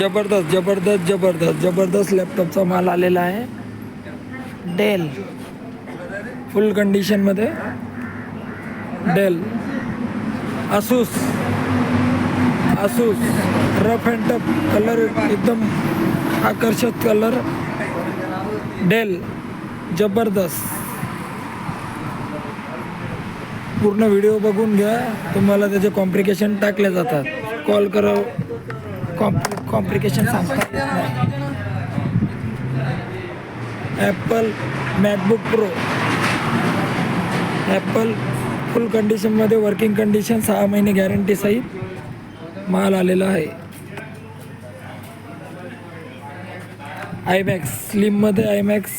जबरदस्त जबरदस्त जबरदस्त. जबरदस्त लॅपटॉपचा माल आलेला आहे. डेल फुल कंडिशनमध्ये Dell Asus Asus rough and tough colour एकदम आकर्षक कलर डेल जबरदस्त. पूर्ण व्हिडिओ बघून घ्या. तुम्हाला त्याचे कॉम्प्लिकेशन टाकले जातात. कॉल करा कॉम्प कॉम्प्लिकेशन सांगतात. नाही Apple MacBook Pro Apple full कंडिशनमध्ये वर्किंग कंडिशन सहा महिने गॅरंटी सहित माल आलेला आहे. आयमॅक्स स्लिममध्ये आयमॅक्स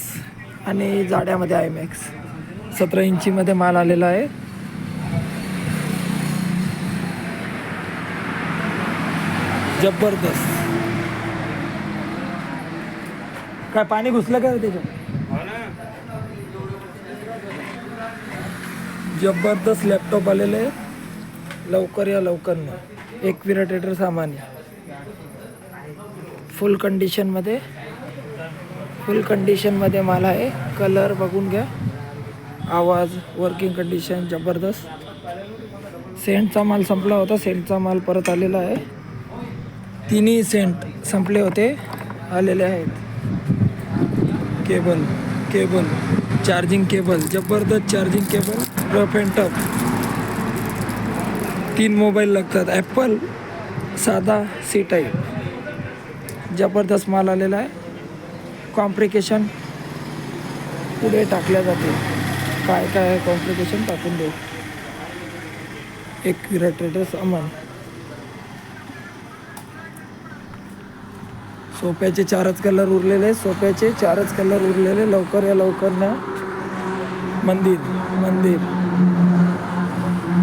आणि जाड्यामध्ये आयमॅक्स सतरा इंचीमध्ये माल आलेला आहे. जबरदस्त. काय पाणी घुसलं काय त्याच्यात? जबरदस्त लॅपटॉप आलेले आहे. लवकर या लवकर ना. एक विराटेटर सामान या. फुल कंडिशनमध्ये फुल कंडिशनमध्ये माल आहे. कलर बघून घ्या. आवाज वर्किंग कंडिशन जबरदस्त. सेंटचा माल संपला होता. सेंटचा माल परत आलेला आहे. तिन्ही सेंट संपले होते. आलेले आहेत. केबल केबल चार्जिंग केबल जबरदस्त charging cable rough and tough. तीन मोबाईल लागतात. ॲपल साधा सी टाईप जबरदस्त माल आलेला आहे. कॉम्प्लिकेशन पुढे टाकल्या जाते काय काय आहे कॉम्प्लिकेशन टाकून देऊ. एक विराट रेटर सामान सोप्याचे चारच कलर उरलेले सोप्याचे चारच कलर उरलेले लवकर या लवकर ना. मंदिर मंदिर.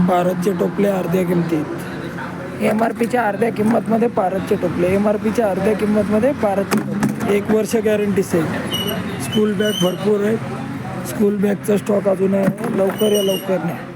पारतचे टोपले अर्ध्या किमतीत. एम आर पीच्या अर्ध्या किंमतमध्ये पारतचे टोपले. एम आर पीच्या अर्ध्या किंमतमध्ये पारतचे टोपले. एक वर्ष गॅरंटी सेल स्कूल बॅग भरपूर आहेत. स्कूल बॅगचा स्टॉक अजून आहे. लवकर या लवकर नाही